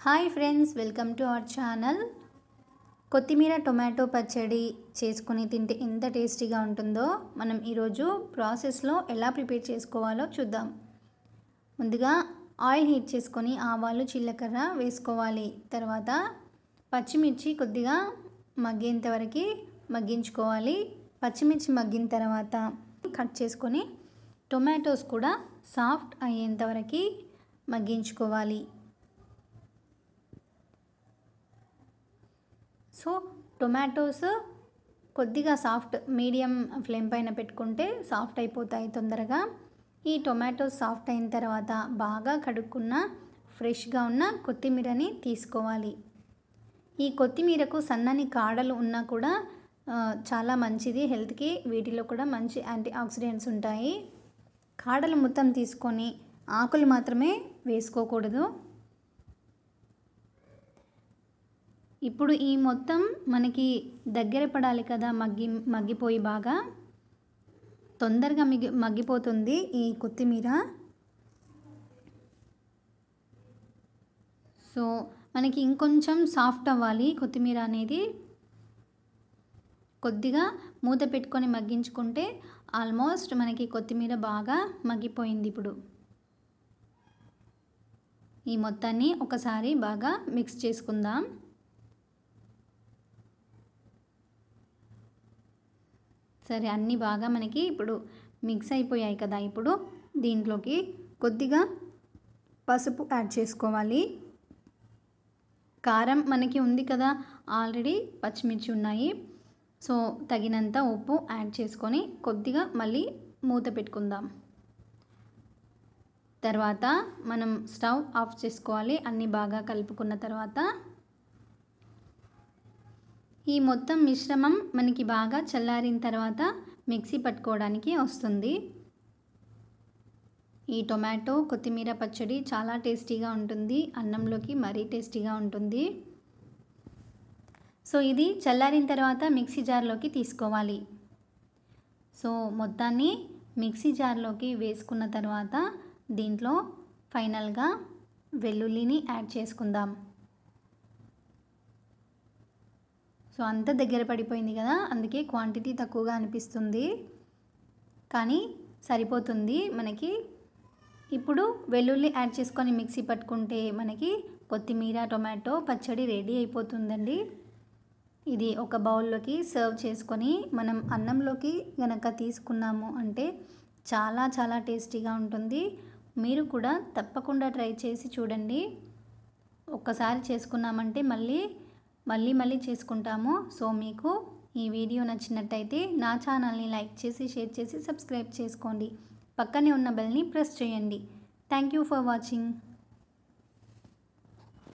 Hi friends welcome to our channel. కొత్తిమీర tomato పచ్చడి చేసుకుని తింటే ఎంత టేస్టీగా ఉంటుందో మనం ఈరోజు ప్రాసెస్లో ఎలా ప్రిపేర్ చేసుకోవాలో చూద్దాం. ముందుగా ఆయిల్ హీట్ చేసుకొని ఆవాలు జీలకర్ర వేసుకోవాలి. తర్వాత పచ్చిమిర్చి కొద్దిగా మగ్గేంత వరకు మగ్గించుకోవాలి. పచ్చిమిర్చి మగ్గిన తర్వాత కట్ చేసుకొని టొమాటోస్ కూడా సాఫ్ట్ అయ్యేంత వరకు మగ్గించుకోవాలి. సో టొమాటోస్ కొద్దిగా సాఫ్ట్ మీడియం ఫ్లేమ్ పైన పెట్టుకుంటే సాఫ్ట్ అయిపోతాయి తొందరగా. ఈ టొమాటోస్ సాఫ్ట్ అయిన తర్వాత బాగా కడుక్కున్న ఫ్రెష్గా ఉన్న కొత్తిమీరని తీసుకోవాలి. ఈ కొత్తిమీరకు సన్నని కాడలు ఉన్నా కూడా చాలా మంచిది. హెల్త్కి వీటిలో కూడా మంచి యాంటీ ఆక్సిడెంట్స్ ఉంటాయి. కాడలు మొత్తం తీసుకొని ఆకులు మాత్రమే వేసుకోకూడదు. ఇప్పుడు ఈ మొత్తం మనకి దగ్గర పడాలి కదా మగ్గి మగ్గిపోయి బాగా. తొందరగా మిగి మగ్గిపోతుంది ఈ కొత్తిమీర. సో మనకి ఇంకొంచెం సాఫ్ట్ అవ్వాలి కొత్తిమీర అనేది. కొద్దిగా మూత పెట్టుకొని మగ్గించుకుంటే ఆల్మోస్ట్ మనకి కొత్తిమీర బాగా మగ్గిపోయింది ఇప్పుడు. ఈ మొత్తాన్ని ఒకసారి బాగా మిక్స్ చేసుకుందాం. సరే అన్నీ బాగా మనకి ఇప్పుడు మిక్స్ అయిపోయాయి కదా. ఇప్పుడు దీంట్లోకి కొద్దిగా పసుపు యాడ్ చేసుకోవాలి. కారం మనకి ఉంది కదా ఆల్రెడీ పచ్చిమిర్చి ఉన్నాయి. సో తగినంత ఉప్పు యాడ్ చేసుకొని కొద్దిగా మళ్ళీ మూత పెట్టుకుందాం. తర్వాత మనం స్టవ్ ఆఫ్ చేసుకోవాలి. అన్నీ బాగా కలుపుకున్న తర్వాత ఈ మొత్తం మిశ్రమం మనకి బాగా చల్లారిన తర్వాత మిక్సీ పట్టుకోవడానికి వస్తుంది. ఈ టొమాటో కొత్తిమీర పచ్చడి చాలా టేస్టీగా ఉంటుంది. అన్నంలోకి మరీ టేస్టీగా ఉంటుంది. సో ఇది చల్లారిన తర్వాత మిక్సీ జార్లోకి తీసుకోవాలి. సో మొత్తాన్ని మిక్సీ జార్లోకి వేసుకున్న తర్వాత దీంట్లో ఫైనల్గా వెల్లుల్లిని యాడ్ చేసుకుందాం. సో అంత దగ్గర పడిపోయింది కదా అందుకే క్వాంటిటీ తక్కువగా అనిపిస్తుంది. కానీ సరిపోతుంది మనకి. ఇప్పుడు వెల్లుల్లి యాడ్ చేసుకొని మిక్సీ పట్టుకుంటే మనకి కొత్తిమీర టొమాటో పచ్చడి రెడీ అయిపోతుందండి. ఇది ఒక బౌల్లోకి సర్వ్ చేసుకొని మనం అన్నంలోకి గనక తీసుకున్నాము అంటే చాలా చాలా టేస్టీగా ఉంటుంది. మీరు కూడా తప్పకుండా ట్రై చేసి చూడండి. ఒక్కసారి చేసుకున్నామంటే మళ్ళీ మళ్ళీ మళ్ళీ చేసుకుంటాము. సో మీకు ఈ వీడియో నచ్చినట్టయితే నా ఛానల్ని లైక్ చేసి షేర్ చేసి సబ్స్క్రైబ్ చేసుకోండి. పక్కనే ఉన్న బెల్ని ప్రెస్ చేయండి. Thank you for watching.